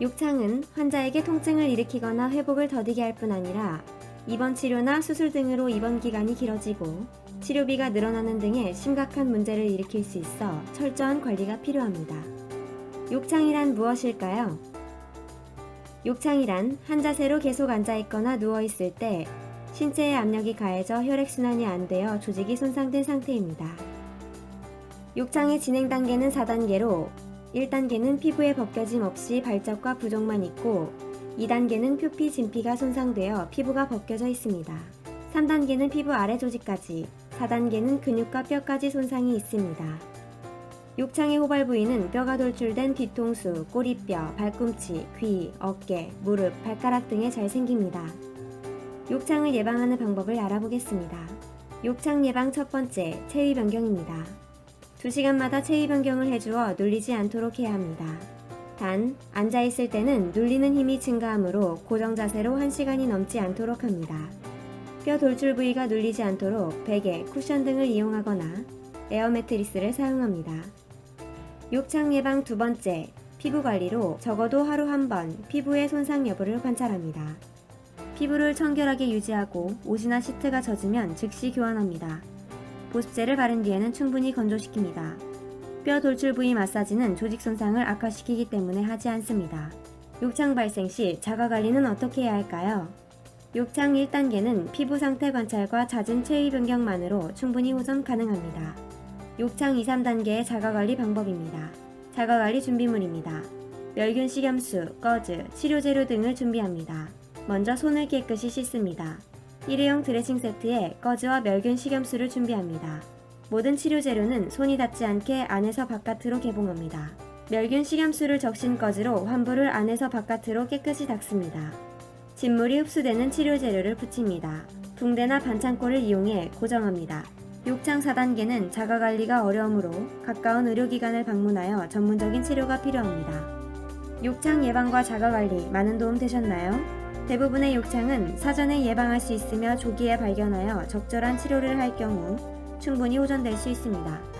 욕창은 환자에게 통증을 일으키거나 회복을 더디게 할 뿐 아니라 입원 치료나 수술 등으로 입원 기간이 길어지고 치료비가 늘어나는 등의 심각한 문제를 일으킬 수 있어 철저한 관리가 필요합니다. 욕창이란 무엇일까요? 욕창이란 한 자세로 계속 앉아 있거나 누워 있을 때 신체의 압력이 가해져 혈액순환이 안 되어 조직이 손상된 상태입니다. 욕창의 진행 단계는 4단계로 1단계는 피부에 벗겨짐 없이 발적과 부종만 있고 2단계는 표피 진피가 손상되어 피부가 벗겨져 있습니다. 3단계는 피부 아래 조직까지, 4단계는 근육과 뼈까지 손상이 있습니다. 욕창의 호발 부위는 뼈가 돌출된 뒤통수, 꼬리뼈, 발꿈치, 귀, 어깨, 무릎, 발가락 등에 잘 생깁니다. 욕창을 예방하는 방법을 알아보겠습니다. 욕창 예방 첫 번째, 체위 변경입니다. 2시간마다 체위 변경을 해주어 눌리지 않도록 해야 합니다. 단, 앉아있을 때는 눌리는 힘이 증가하므로 고정 자세로 1시간이 넘지 않도록 합니다. 뼈 돌출 부위가 눌리지 않도록 베개, 쿠션 등을 이용하거나 에어 매트리스를 사용합니다. 욕창 예방 두 번째, 피부 관리로 적어도 하루 한 번 피부의 손상 여부를 관찰합니다. 피부를 청결하게 유지하고 옷이나 시트가 젖으면 즉시 교환합니다. 보습제를 바른 뒤에는 충분히 건조시킵니다. 뼈 돌출 부위 마사지는 조직 손상을 악화시키기 때문에 하지 않습니다. 욕창 발생 시 자가 관리는 어떻게 해야 할까요? 욕창 1단계는 피부 상태 관찰과 잦은 체위 변경만으로 충분히 호전 가능합니다. 욕창 2, 3단계의 자가 관리 방법입니다. 자가 관리 준비물입니다. 멸균 식염수, 꺼즈, 치료 재료 등을 준비합니다. 먼저 손을 깨끗이 씻습니다. 일회용 드레싱 세트에 꺼즈와 멸균 식염수를 준비합니다. 모든 치료 재료는 손이 닿지 않게 안에서 바깥으로 개봉합니다. 멸균 식염수를 적신 꺼즈로 환부를 안에서 바깥으로 깨끗이 닦습니다. 진물이 흡수되는 치료 재료를 붙입니다. 붕대나 반창고를 이용해 고정합니다. 욕창 4단계는 자가 관리가 어려우므로 가까운 의료기관을 방문하여 전문적인 치료가 필요합니다. 욕창 예방과 자가 관리 많은 도움 되셨나요? 대부분의 욕창은 사전에 예방할 수 있으며 조기에 발견하여 적절한 치료를 할 경우 충분히 호전될 수 있습니다.